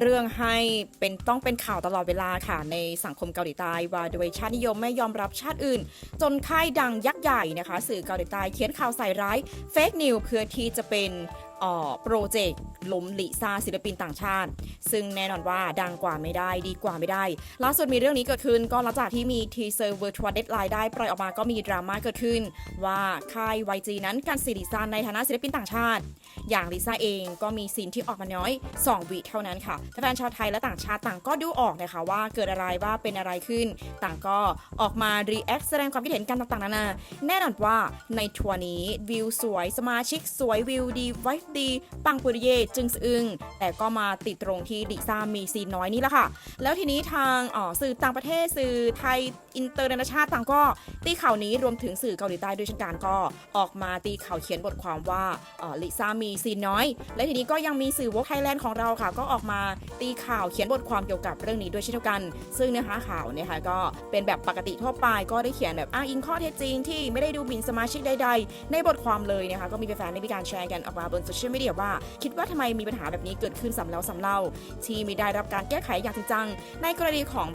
เรื่องให้เป็นต้องเป็นข่าวตลอดเวลาค่ะ ในสังคมเกาหลีใต้ว่าโดยชาตินิยมไม่ยอมรับชาติอื่น จนค่ายดังยักษ์ใหญ่นะคะ สื่อเกาหลีใต้เขียนข่าวใส่ร้ายเฟกนิวเพื่อที่จะเป็นโปรเจกต์ล้มลิซ่าศิลปินต่างชาติ ซึ่งแน่นอนว่าดังกว่าไม่ได้ดีกว่าไม่ได้ ล่าสุดมีเรื่องนี้เกิดขึ้นก็หลังจากที่มีทีเซอร์ Virtual Deadline ได้ปล่อยออกมาก็มีดราม่าเกิดขึ้น ว่าค่าย YG นั้นกันซีลิซ่าในฐานะศิลปินต่างชาติ อย่างลิซ่าเองก็มีซีนที่ออกมาน้อย 2วิเท่านั้นค่ะแฟนชาวไทยและต่างชาติต่างก็ดูออกนะคะว่าเกิดอะไรว่าเป็นอะไรขึ้น ต่างก็ออกมารีแอคแสดงความคิดเห็นกันต่างๆนานาแน่นอนว่าในทัวร์นี้วิวสวยสมาชิกสวยวิวดีไวฟดี ปังปุริเยจึงสะอึง แต่ก็มาติดตรงที่ลิซ่ามีซีนน้อยนี่แหละค่ะ แล้วทีนี้ทางสื่อต่างประเทศสื่อไทยอินเตอร์นานาชาติต่างก็ ตีข่าวนี้รวมถึงสื่อเกาหลีใต้ด้วยเช่นกันก็ออกมาตีข่าวเขียนบทความว่าลิซ่ามีซีนน้อย และทีนี้ก็ยังมีสื่อวกไทยแลนด์ของเราค่ะ ก็ออกมาตีข่าวเขียนบทความเกี่ยวกับเรื่องนี้ด้วยเช่นเดียวกัน ซึ่งเนื้อหาข่าวเนี่ยค่ะก็เป็นแบบปกติทั่วไปก็ได้เขียนแบบอ้างอิงข้อเท็จจริงที่ไม่ได้ดูหมิ่นสมาชิกใดๆ ในบทความเลยนะคะก็มีแฟนๆได้มีการแชร์กันออกมาบนโซเชียลมีเดียว่า คิดว่าทำไมมีปัญหาแบบนี้เกิดขึ้นซ้ำแล้วซ้ำเล่า ที่ไม่ได้รับการแก้ไขอย่างจริงจัง ในกรณีของ